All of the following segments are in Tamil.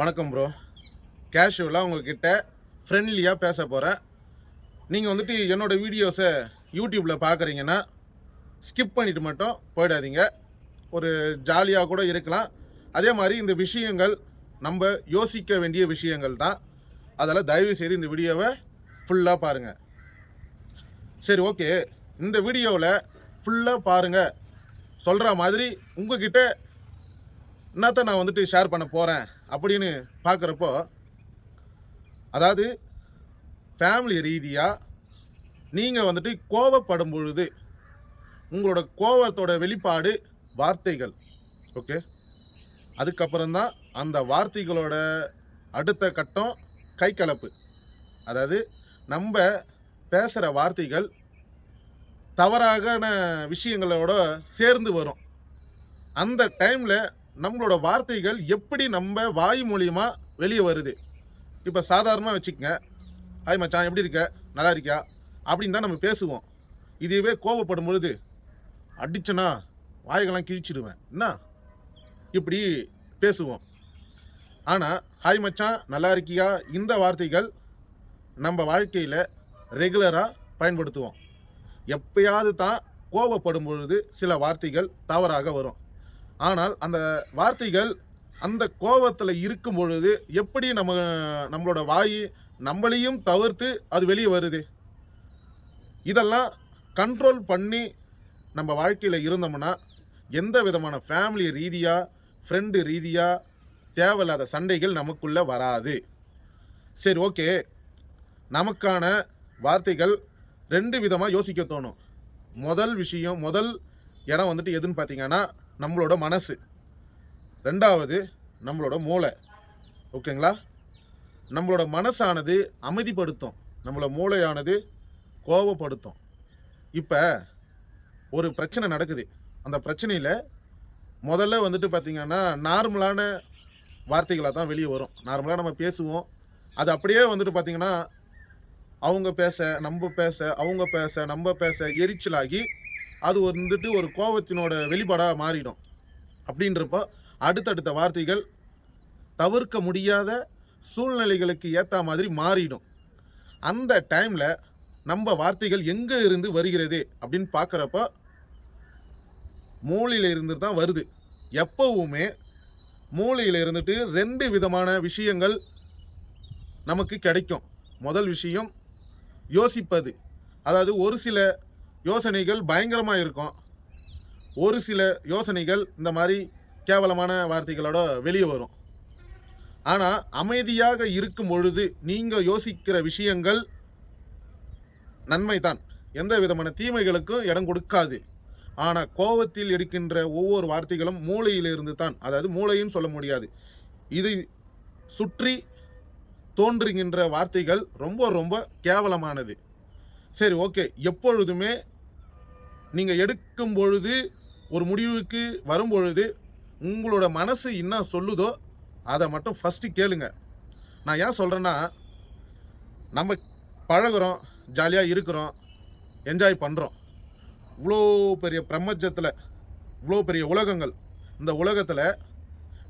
வணக்கம் ப்ரோ கேஷுவலாக உங்ககிட்ட ஃப்ரெண்ட்லியாக பேச போகிறேன் நீங்கள் வந்துட்டு என்னோட வீடியோஸை யூடியூப்பில் பார்க்குறீங்கன்னா ஸ்கிப் பண்ணிவிட்டு மட்டும் போயிடாதீங்க. ஒரு ஜாலியாக கூட இருக்கலாம். அதே மாதிரி இந்த விஷயங்கள் நம்ம யோசிக்க வேண்டிய விஷயங்கள் தான். அதெல்லாம் தயவு செய்து இந்த வீடியோவை ஃபுல்லாக பாருங்கள் சரி ஓகே இந்த வீடியோவில் ஃபுல்லாக பாருங்கள் சொல்கிற மாதிரி உங்ககிட்ட என்னத்த நான் வந்துட்டு ஷேர் பண்ண போகிறேன் அப்படின்னு பார்க்குறப்போ அதாவது ஃபேமிலி ரீதியாக நீங்கள் வந்துட்டு கோவப்படும் பொழுது உங்களோட கோவத்தோட வெளிப்பாடு வார்த்தைகள். ஓகே அதுக்கப்புறம்தான் அந்த வார்த்தைகளோட அடுத்த கட்டம் கை கலப்பு அதாவது நம்ம பேசுகிற வார்த்தைகள் தவறான விஷயங்களோட சேர்ந்து வரும். அந்த டைமில் நம்மளோட வார்த்தைகள் எப்படி நம்ம வாய் மூலியமாக வெளியே வருது? இப்போ சாதாரணமாக வச்சுக்கோங்க. ஹாய் மச்சான் எப்படி இருக்க? நல்லா இருக்கியா? அப்படின்னு தான் நம்ம பேசுவோம். இதுவே கோவப்படும் பொழுது அடிச்சனா வாய்கள்லாம் கிழிச்சிடுவேன். என்ன? இப்படி பேசுவோம். ஆனால் ஹாய் மச்சான் நல்லா இருக்கியா? இந்த வார்த்தைகள் நம்ம வாழ்க்கையில் ரெகுலராக பயன்படுத்துவோம். எப்பயாவது தான் கோவப்படும் பொழுது சில வார்த்தைகள் தவறாக வரும். ஆனால் அந்த வார்த்தைகள் அந்த கோபத்தில் இருக்கும் பொழுது எப்படி நம்ம நம்மளோட வாய் நம்மளையும் தவிர்த்து அது வெளியே வருது? இதெல்லாம் கண்ட்ரோல் பண்ணி நம்ம வாழ்க்கையில் இருந்தோம்னா எந்த விதமான ஃபேமிலி ரீதியாக ஃப்ரெண்டு ரீதியாக தேவையில்லாத சண்டைகள் நமக்குள்ளே வராது. சரி ஓகே நமக்கான வார்த்தைகள் ரெண்டு விதமாக யோசிக்க தோணும். முதல் விஷயம் முதல் இடம் வந்துட்டு எதுன்னு பார்த்தீங்கன்னா நம்மளோட மனசு. ரெண்டாவது நம்மளோட மூளை. ஓகேங்களா? நம்மளோட மனசானது அமைதிப்படுத்தும். நம்மளோட மூளையானது கோபப்படுத்தும் இப்போ ஒரு பிரச்சனை நடக்குது. அந்த பிரச்சனையில் முதல்ல வந்துட்டு பார்த்திங்கன்னா நார்மலான வார்த்தைகளாக தான் வெளியே வரும். நார்மலாக நம்ம பேசுவோம். அது அப்படியே வந்துட்டு பார்த்திங்கன்னா அவங்க பேச நம்ம பேச அவங்க பேச நம்ம பேச எரிச்சலாகி அது வந்துட்டு ஒரு கோபத்தினோட வெளிப்பாடாக மாறிடும். அப்படின்றப்போ அடுத்தடுத்த வார்த்தைகள் தவிர்க்க முடியாத சூழ்நிலைகளுக்கு ஏற்ற மாதிரி மாறிடும். அந்த டைமில் நம்ம வார்த்தைகள் எங்கே இருந்து வருகிறது அப்படின்னு பார்க்குறப்ப மூளையில இருந்து தான் வருது. எப்பவுமே மூளையில இருந்துட்டு ரெண்டு விதமான விஷயங்கள் நமக்கு கிடைக்கும். முதல் விஷயம் யோசிப்பது. அதாவது ஒரு சில யோசனைகள் பயங்கரமாக இருக்கும். ஒரு சில யோசனைகள் இந்த மாதிரி கேவலமான வார்த்தைகளோட வெளியே வரும். ஆனால் அமைதியாக இருக்கும் பொழுது நீங்கள் யோசிக்கிற விஷயங்கள் நன்மை தான் எந்த விதமான தீமைகளுக்கும் இடம் கொடுக்காது. ஆனால் கோபத்தில் எடுக்கின்ற ஒவ்வொரு வார்த்தைகளும் மூளையிலிருந்து தான் அதாவது மூளையும் சொல்ல முடியாது. இதை சுற்றி தோன்றுகின்ற வார்த்தைகள் ரொம்ப ரொம்ப கேவலமானது. சரி ஓகே. எப்பொழுதுமே நீங்கள் எடுக்கும் பொழுது ஒரு முடிவுக்கு வரும் பொழுது உங்களோட மனசு என்ன சொல்லுதோ அதை மட்டும் ஃபஸ்ட்டு கேளுங்க. நான் ஏன் சொல்கிறேன்னா நம்ம பழகுறோம் ஜாலியாக இருக்கிறோம் என்ஜாய் பண்ணுறோம் இவ்வளோ பெரிய பிரபஞ்சத்தில் இவ்வளோ பெரிய உலகங்கள் இந்த உலகத்தில்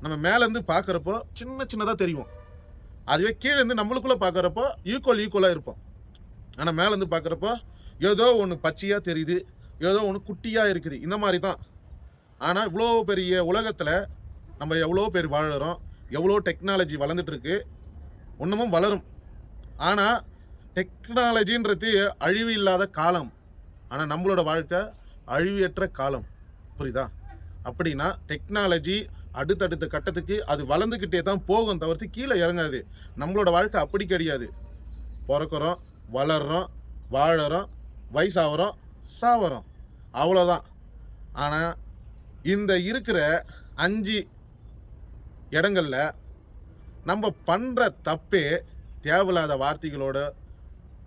நம்ம மேலேருந்து பார்க்குறப்போ சின்ன சின்னதாக தெரியும். அதுவே கீழேருந்து நம்மளுக்குள்ளே பார்க்குறப்போ ஈக்குவல் ஈக்குவலாக இருப்போம். ஆனால் மேலேருந்து பார்க்குறப்போ ஏதோ ஒன்று பச்சையாக தெரியுது ஏதோ ஒன்று குட்டியாக இருக்குது. இந்த மாதிரி தான் ஆனால் இவ்வளோ பெரிய உலகத்தில் நம்ம எவ்வளோ பேர் வாழறோம் எவ்வளோ டெக்னாலஜி வளர்ந்துட்டுருக்கு ஒன்றுமும் வளரும். ஆனால் டெக்னாலஜின்றது அழிவு இல்லாத காலம். ஆனால் நம்மளோட வாழ்க்கை அழிவியற்ற காலம். புரியுதா? அப்படின்னா டெக்னாலஜி அடுத்தடுத்த கட்டத்துக்கு அது வளர்ந்துக்கிட்டே தான் போகும் தவிர்த்து கீழே இறங்காது. நம்மளோட வாழ்க்கை அப்படி கிடையாது. பிறக்கிறோம் வளர்றோம் வாழறோம் வயசாகிறோம் சாவறோம். அவ்வளோதான் ஆனால் இந்த இருக்கிற அஞ்சு இடங்களில் நம்ம பண்ணுற தப்பே தேவையில்லாத வார்த்தைகளோட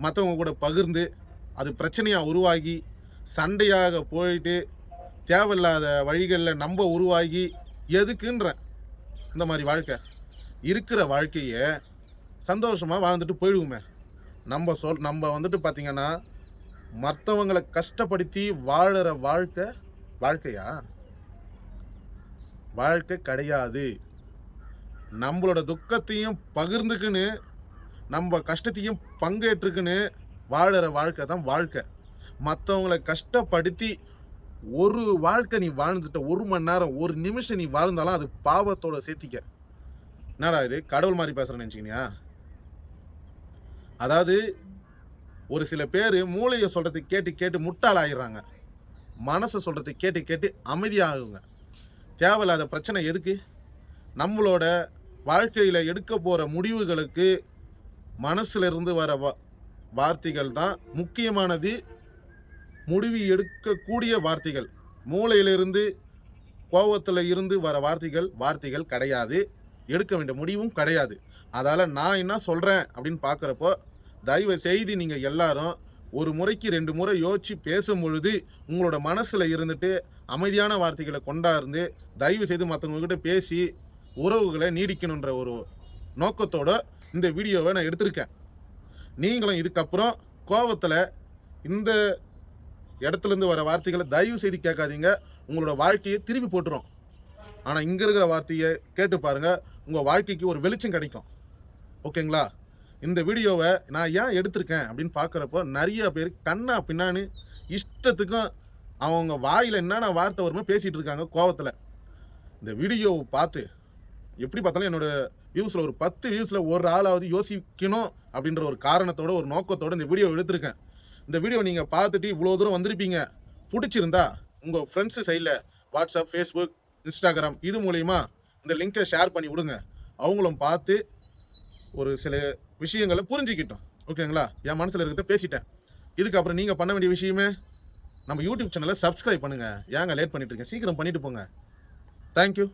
மற்றவங்க கூட பகிர்ந்து அது பிரச்சனையாக உருவாகி சண்டையாக போயிட்டு தேவையில்லாத வழிகளில் நம்ம உருவாகி எதுக்குன்ற இந்த மாதிரி வாழ்க்கை. இருக்கிற வாழ்க்கையை சந்தோஷமாக வாழ்ந்துட்டு போயிடுவோமே. நம்ம சொல் நம்ம வந்துட்டு பார்த்திங்கன்னா மற்றவங்களை கஷ்டப்படுத்தி வாழற வாழ்க்கை வாழ்க்கையா? வாழ்க்கை கிடையாது. நம்மளோட துக்கத்தையும் பகிர்ந்துக்குன்னு நம்ம கஷ்டத்தையும் பங்கேற்றுக்குன்னு வாழற வாழ்க்கை தான் வாழ்க்கை. மற்றவங்களை கஷ்டப்படுத்தி ஒரு வாழ்க்கை நீ வாழ்ந்துட்ட ஒரு மணி நேரம் ஒரு நிமிஷம் நீ வாழ்ந்தாலும் அது பாவத்தோட சேர்த்திக்க. என்னடா இது? கடவுள் மாதிரி பேசுறேன்னு நினச்சிக்கினியா? அதாவது ஒரு சில பேர் மூளையை சொல்கிறது கேட்டு கேட்டு முட்டாள் ஆயிடுறாங்க மனசை சொல்கிறது கேட்டு கேட்டு அமைதியாகுங்க. தேவையில்லாத பிரச்சனை எதுக்கு? நம்மளோட வாழ்க்கையில் எடுக்க போகிற முடிவுகளுக்கு மனசிலிருந்து வர வா- வார்த்தைகள் தான் முக்கியமானது. முடிவு எடுக்கக்கூடிய வார்த்தைகள். மூளையிலிருந்து கோபத்தில் இருந்து வர வார்த்தைகள் வார்த்தைகள் கிடையாது. எடுக்க வேண்டிய முடிவும் கிடையாது. அதால் நான் என்ன சொல்கிறேன் அப்படின்னு பார்க்குறப்போ தயவு செய்து நீங்கள் எல்லாரும் ஒரு முறைக்கு ரெண்டு முறை யோசித்து பேசும் பொழுது உங்களோட மனசில் இருந்துட்டு அமைதியான வார்த்தைகளை கொண்டாந்து தயவு செய்து மற்றவங்கக்கிட்ட பேசி உறவுகளை நீடிக்கணுன்ற ஒரு நோக்கத்தோட இந்த வீடியோவை நான் எடுத்திருக்கேன். நீங்களும் இதுக்கப்புறம் கோபத்தில் இந்த இடத்துலேருந்து வர வார்த்தைகளை தயவு செய்து கேட்காதீங்க. உங்களோட வாழ்க்கையை திருப்பி போட்டுரும். ஆனால் இங்கே இருக்கிற வார்த்தையை கேட்டு பாருங்கள் உங்கள் வாழ்க்கைக்கு ஒரு வெளிச்சம் கிடைக்கும். ஓகேங்களா? இந்த வீடியோவை நான் ஏன் எடுத்திருக்கேன் அப்படின்னு பார்க்குறப்போ நிறைய பேர் கண்ணா பின்னான்னு இஷ்டத்துக்கும் அவங்க வாயில் என்னென்ன வார்த்தை வருமோ பேசிகிட்டு இருக்காங்க கோவத்தில். இந்த வீடியோவை பார்த்து எப்படி பார்த்தாலும் என்னோட வியூஸில் ஒரு பத்து வியூஸில் ஒரு ஆளாவது யோசிக்கணும் அப்படின்ற ஒரு காரணத்தோட ஒரு நோக்கத்தோடு இந்த வீடியோ எடுத்திருக்கேன். இந்த வீடியோ நீங்கள் பார்த்துட்டு இவ்வளோ தூரம் வந்திருப்பீங்க. பிடிச்சிருந்தா உங்கள் ஃப்ரெண்ட்ஸு சைடில் வாட்ஸ்அப் ஃபேஸ்புக் இன்ஸ்டாகிராம் இது மூலிமா இந்த லிங்க்கை ஷேர் பண்ணி விடுங்க. அவங்களும் பார்த்து ஒரு சில விஷயங்களை புரிஞ்சுக்கிட்டோம். ஓகேங்களா? என் மனசில் இருக்கிறத பேசிட்டேன். இதுக்கப்புறம் நீங்கள் பண்ண வேண்டிய விஷயமே நம்ம யூடியூப் சேனலை சப்ஸ்கிரைப் பண்ணுங்கள் ஏங்க லேட் பண்ணிட்டு இருக்கேன் சீக்கிரம் பண்ணிட்டு போங்க. தேங்க்யூ